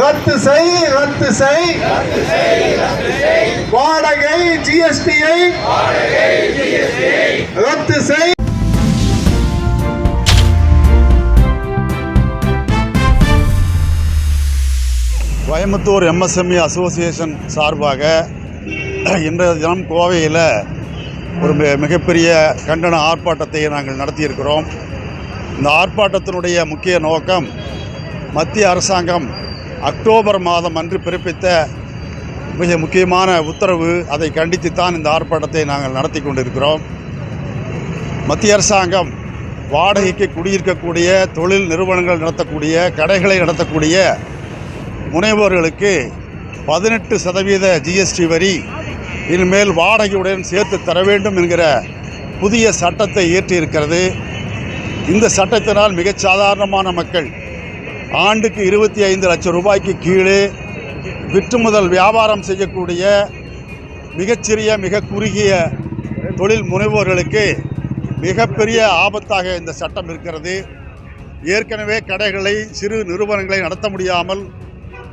ரத்து செய் ரத்து செய். வாடகை ஜிஎஸ்டியை ரத்து செய். கோயம்புத்தூர் எம்எஸ்எம்இ அசோசியேஷன் சார்பாக இன்றைய தினம் கோவையில் ஒரு மிகப்பெரிய கண்டன ஆர்ப்பாட்டத்தை நாங்கள் நடத்தியிருக்கிறோம். இந்த ஆர்ப்பாட்டத்தினுடைய முக்கிய நோக்கம் மத்திய அரசாங்கம் அக்டோபர் மாதம் அன்று பிறப்பித்த மிக முக்கியமான உத்தரவு அதை கண்டித்துத்தான் இந்த ஆர்ப்பாட்டத்தை நாங்கள் நடத்தி கொண்டிருக்கிறோம். மத்திய அரசாங்கம் வாடகைக்கு குடியிருக்கக்கூடிய தொழில் நிறுவனங்கள் நடத்தக்கூடிய கடைகளை நடத்தக்கூடிய முனைவோர்களுக்கு பதினெட்டு சதவீத ஜிஎஸ்டி வரி இனிமேல் வாடகையுடன் சேர்த்து தர வேண்டும் என்கிற புதிய சட்டத்தை இயற்றியிருக்கிறது. இந்த சட்டத்தினால் மிகச் சாதாரணமான மக்கள் ஆண்டுக்கு இருபத்தி ஐந்து லட்சம் ரூபாய்க்கு கீழே விற்றுமுதல் வியாபாரம் செய்யக்கூடிய மிகச்சிறிய மிக குறுகிய தொழில் முனைவோர்களுக்கு மிகப்பெரிய ஆபத்தாக இந்த சட்டம் இருக்கிறது. ஏற்கனவே கடைகளை சிறு நிறுவனங்களை நடத்த முடியாமல்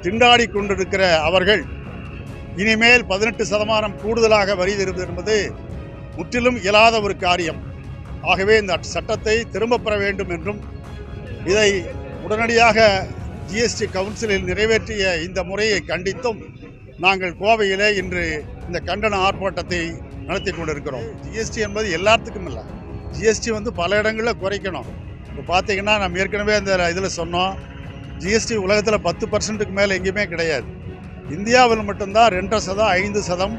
திண்டாடி கொண்டிருக்கிற அவர்கள் இனிமேல் பதினெட்டு சதமானம் கூடுதலாக வரி தருவது என்பது முற்றிலும் இயலாத ஒரு காரியம். ஆகவே இந்த சட்டத்தை திரும்பப் பெற வேண்டும் என்றும் இதை உடனடியாக ஜிஎஸ்டி கவுன்சிலில் நிறைவேற்றிய இந்த முறையை கண்டித்தும் நாங்கள் கோவையிலே இன்று இந்த கண்டன ஆர்ப்பாட்டத்தை நடத்தி கொண்டிருக்கிறோம். ஜிஎஸ்டி என்பது எல்லாத்துக்கும் இல்லை. ஜிஎஸ்டி வந்து பல இடங்களில் குறைக்கணும். இப்போ பார்த்தீங்கன்னா நம்ம ஏற்கனவே அந்த இதில் சொன்னோம். ஜிஎஸ்டி உலகத்தில் பத்து பர்சன்ட்டுக்கு மேலே எங்கேயுமே கிடையாது. இந்தியாவில் மட்டும்தான் ரெண்டரை சதம் ஐந்து சதம்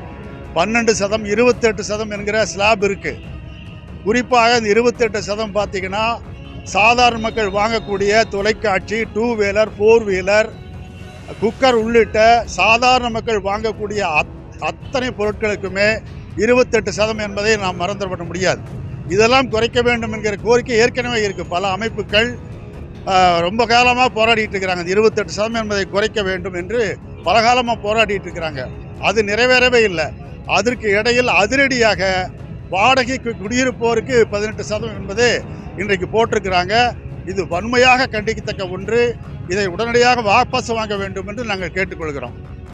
பன்னெண்டு சதம் இருபத்தெட்டு சதம் என்கிற ஸ்லாப் இருக்குது குறிப்பாக இந்த இருபத்தெட்டு சதம் பார்த்திங்கன்னா சாதாரண மக்கள் வாங்கக்கூடிய தொலைக்காட்சி two wheeler four wheeler cooker உள்ளிட்ட சாதாரண மக்கள் வாங்கக்கூடிய அத் அத்தனை பொருட்களுக்குமே இருபத்தெட்டு சதம் என்பதை நாம் மறந்துவிட முடியாது. இதெல்லாம் குறைக்க வேண்டும் என்கிற கோரிக்கை ஏற்கனவே இருக்குது பல அமைப்புகள் ரொம்ப காலமாக போராடிட்டு இருக்கிறாங்க. இருபத்தெட்டு சதம் என்பதை குறைக்க வேண்டும் என்று பல காலமாக போராடிட்டு இருக்கிறாங்க. அது நிறைவேறவே இல்லை. அதற்கு இடையில் அதிரடியாக வாடகைக்கு குடியிருப்போருக்கு பதினெட்டு சதவீதம் என்பது இன்றைக்கு போட்டிருக்கிறாங்க. இது வன்மையாக கண்டிக்கத்தக்க ஒன்று. இதை உடனடியாக வாபஸ் வாங்க வேண்டும் என்று நாங்கள் கேட்டுக்கொள்கிறோம்.